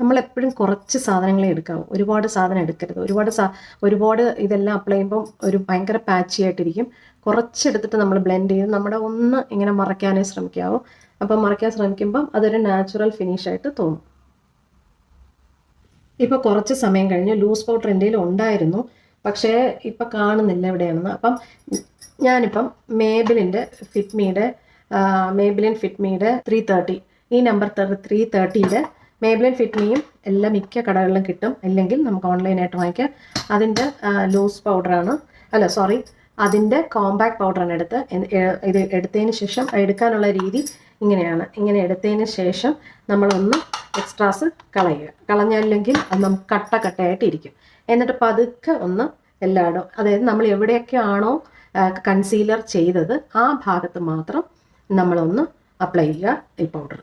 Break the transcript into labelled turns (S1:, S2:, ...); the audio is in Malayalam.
S1: നമ്മളെപ്പോഴും കുറച്ച് സാധനങ്ങളെ എടുക്കാവൂ. ഒരുപാട് സാധനം എടുക്കരുത്. ഒരുപാട് സാ ഒരുപാട് ഇതെല്ലാം അപ്ലൈ ചെയ്യുമ്പം ഒരു ഭയങ്കര പാച്ചി ആയിട്ടിരിക്കും. കുറച്ചെടുത്തിട്ട് നമ്മൾ ബ്ലെൻഡ് ചെയ്ത് നമ്മുടെ ഒന്ന് ഇങ്ങനെ മറയ്ക്കാനേ ശ്രമിക്കാവൂ. അപ്പം മറയ്ക്കാൻ ശ്രമിക്കുമ്പം അതൊരു നാച്ചുറൽ ഫിനിഷ് ആയിട്ട് തോന്നും. ഇപ്പോൾ കുറച്ച് സമയം കഴിഞ്ഞ്. ലൂസ് പൗഡർ എന്റെ ഉണ്ടായിരുന്നു. പക്ഷേ ഇപ്പം കാണുന്നില്ല എവിടെയാണെന്ന്. അപ്പം ഞാനിപ്പം മേബിലിന്റെ ഫിറ്റ്മിയുടെ മേബിലിൻ ഫിറ്റ്മിയുടെ ത്രീ തേർട്ടി ഈ നമ്പർ ത്രീ തേർട്ടിയുടെ മേബിലിൻ ഫിറ്റ്മിയും എല്ലാ മിക്ക കടകളിലും കിട്ടും. അല്ലെങ്കിൽ നമുക്ക് ഓൺലൈനായിട്ട് വാങ്ങിക്കാം. അതിന്റെ ലൂസ് പൗഡറാണ് അല്ല സോറി അതിന്റെ കോമ്പാക്ട് പൗഡറാണ് എടുത്ത് ഇത് എടുത്തതിന് ശേഷം എടുക്കാനുള്ള രീതി ഇങ്ങനെയാണ്. ഇങ്ങനെ എടുത്തതിന് ശേഷം നമ്മളൊന്ന് എക്സ്ട്രാസ് കളയുക. കളഞ്ഞല്ലെങ്കിൽ അത് നമുക്ക് കട്ട കട്ടയായിട്ട് ഇരിക്കും. എന്നിട്ട് പതുക്കെ ഒന്ന് എല്ലായിടും. അതായത് നമ്മൾ എവിടെയൊക്കെയാണോ കൺസീലർ ചെയ്തത് ആ ഭാഗത്ത് മാത്രം നമ്മളൊന്ന് അപ്ലൈ ചെയ്യുക ഈ പൗഡർ